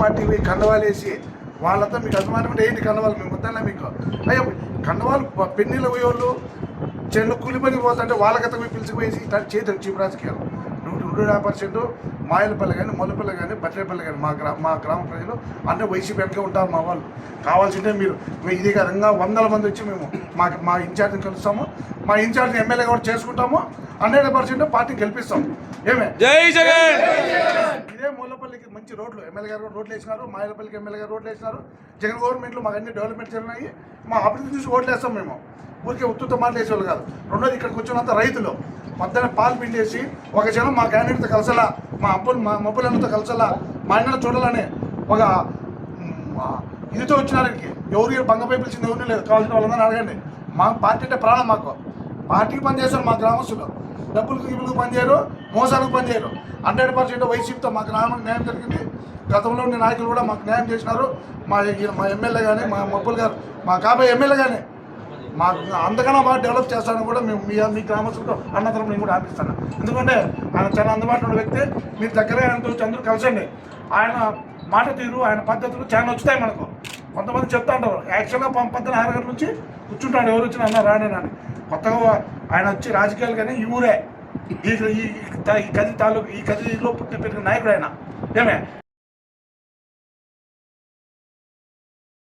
Party పోయి కండవాలు వేసి వాళ్ళంతా మీకు అభిమానం అంటే ఏంటి కండవాలు? మేము వద్దన్నా మీకు. అయ్యో కండవాలు పెన్నీళ్ళు పోయేవాళ్ళు చెల్లు కూలిపని పోతుంటే వాళ్ళకత పోయి పిలిచిపోయేసి చేతులు చీపు రాజకీయాలు. నూట నూట పర్సెంట్ మాయలపల్లి కానీ మొల్లపల్లి కానీ బట్రేపల్లి కానీ మా గ్రా మా గ్రామ ప్రజలు అంటే వైసీపీ వెనకే ఉంటారు మా వాళ్ళు. కావాల్సింటే మీరు. ఇది విధంగా వందల మంది వచ్చి మేము మా మా ఇన్ఛార్జ్ని కలుస్తాము. మా ఇన్ఛార్జ్ని ఎమ్మెల్యే కూడా చేసుకుంటాము. హండ్రెడ్ పర్సెంట్ పార్టీ గెలిపిస్తాం. ఏమే? జై జగన్! ఇదే మూలపల్లికి మంచి రోడ్లు. ఎమ్మెల్యే గారు రోడ్లు వేసినారు. మాయలపల్లికి ఎమ్మెల్యే గారు రోడ్లు వేసినారు. జగన్ గవర్నమెంట్లో మాకు అన్ని డెవలప్మెంట్ జరిగినాయి. మా అభివృద్ధి చూసి ఓట్లు వేస్తాం మేము. ఊరికే ఉత్తుత మాటలు వేసేవాళ్ళు కాదు. రెండోది ఇక్కడికి వచ్చినంత రైతులు. మధ్యాహ్నం పాలు పిండేసి ఒక జనం మా క్యాండిడేట్తో కలసలా మా అబ్బులు మా మబ్బులన్నతో కలసలా మా అన్న చూడాలని ఒక ఇదితో వచ్చినారికి ఎవరు బంగపై పిలిచింది ఎవరిని లేదు. కావాల్సిన వాళ్ళందరూ అడగండి. మా పార్టీ అంటే ప్రాణం మాకు. పార్టీకి పనిచేస్తారు మా గ్రామస్తులు. డబ్బులకు ఇవ్వకు పనిచేయరు మోసాలకు పనిచేయరు. హండ్రెడ్ పర్సెంట్ వైసీపీతో మాకు గ్రామానికి న్యాయం జరిగింది. గతంలో ఉండే నాయకులు కూడా మాకు న్యాయం చేసినారు. మా మా ఎమ్మెల్యే కానీ మా మబ్బులు గారు మా కాబోయే ఎమ్మెల్యే కానీ మాకు అంతకన్నా బాగా డెవలప్ చేస్తానని కూడా మేము మీ మీ గ్రామస్తులతో అన్నతరం నేను కూడా ఆపిస్తాను. ఎందుకంటే ఆయన చాలా అందుబాటులో ఉన్న వ్యక్తి. మీరు దగ్గరే ఆయనతో అందరూ కలిసండి. ఆయన మాట తీరు ఆయన పద్ధతులు చాలా నచ్చుతాయి మనకు. కొంతమంది చెప్తా ఉంటారు యాక్చువల్గా పం- పొద్దున ఆరు గంటల నుంచి కూర్చుంటాడు ఎవరు వచ్చినా అన్న రాడేనని కొత్తగా ఆయన వచ్చి రాజకీయాలు కానీ ఈ ఊరే. ఈ ఈ ఈ కది తాలూకు ఈ కదిలో పుట్టి పెరిగిన నాయకుడు ఆయన. ఏమే?